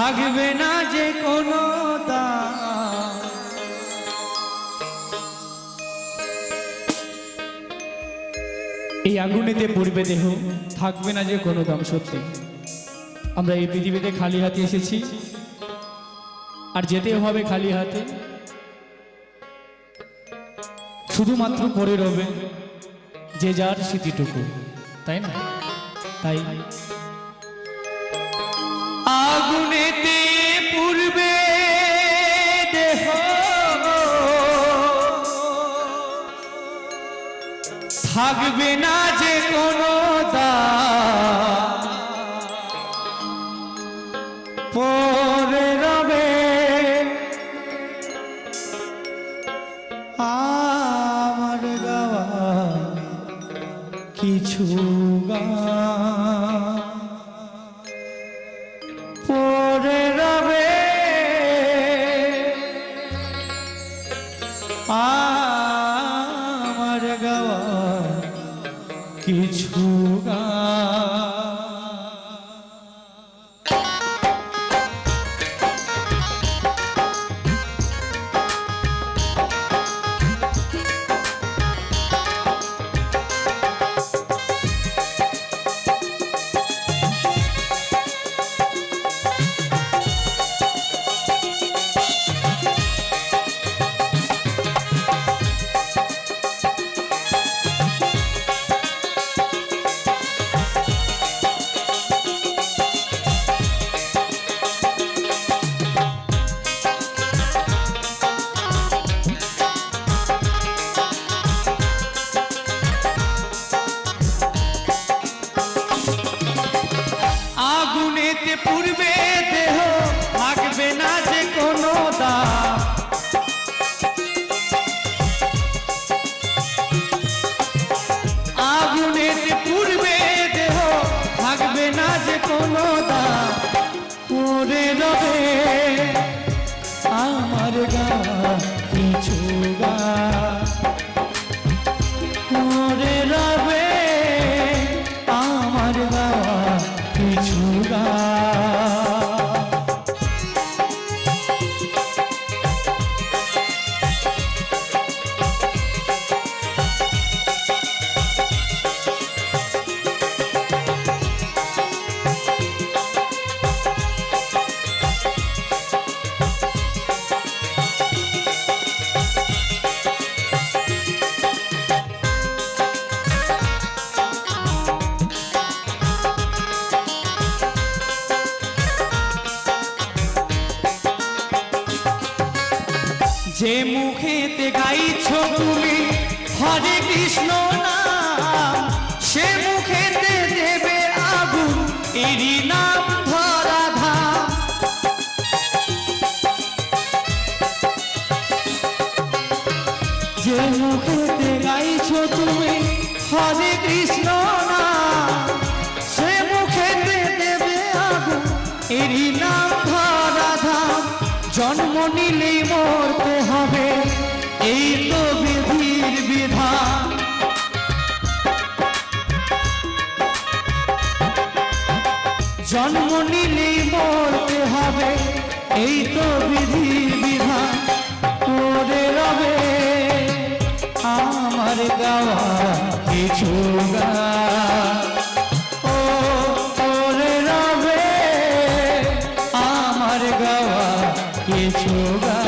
থাকবে না যে কোনো এই আগুনেতে পড়বে দেহ, থাকবে না যে কোনো দাম সত্যি। আমরা এই পৃথিবীতে খালি হাতে এসেছি, আর যেতেও হবে খালি হাতে। শুধুমাত্র পড়ে রবে যে যার স্মৃতিটুকু, তাই না? তাই আগুনেতে পূর্বে দেহ। থাকবে না যে কোনো দাম পরে রবে আমার গাওয়া কিছু কিছু পূর্বে দেহ থাকবে না যে কোনো দাম। আগুনেতে পূর্বে দেহ থাকবে না যে কোনো দাম। পরে রবে, আমার গা কিছু গা কিছু যে মুখেতে গাইছো তুমি, হরে কৃষ্ণ নাম, সে মুখেতে দেবে আগুন, এরই নাম ধরা ধাম যে মুখেতে গাইছো তুমি, হরে কৃষ্ণ নাম নিলেই মরতে হবে। এই তো বিধির বিধান। জন্ম নিলেই মরতে হবে। এই তো বিধির বিধান। করে রবে আমার গাওয়া কিছু গান। কিছু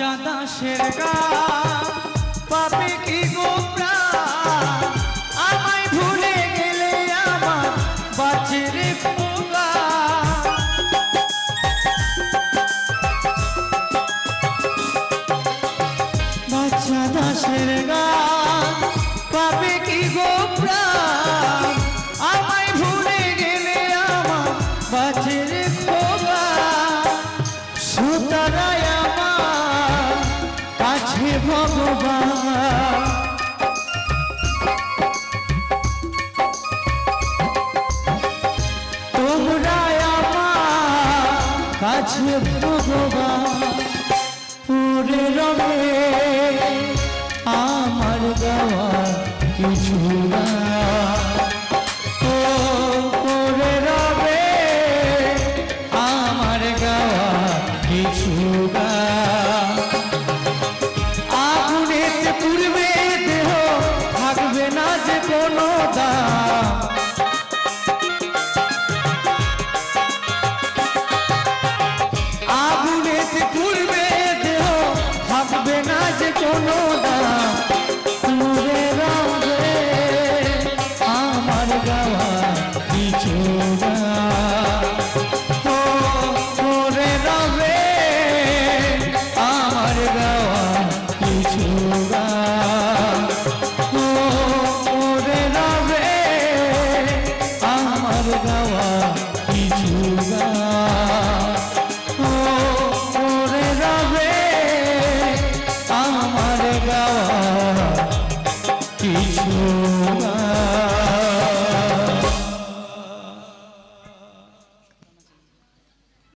বাচ্চা দাসের গা পাবে কি গোপ্রা আমায় আছে ভগবান পুরে রবে, আমার গাওয়া কিছু না। আগুনেতে পূর্বে দেহ, থাকবে না যে কোনো দা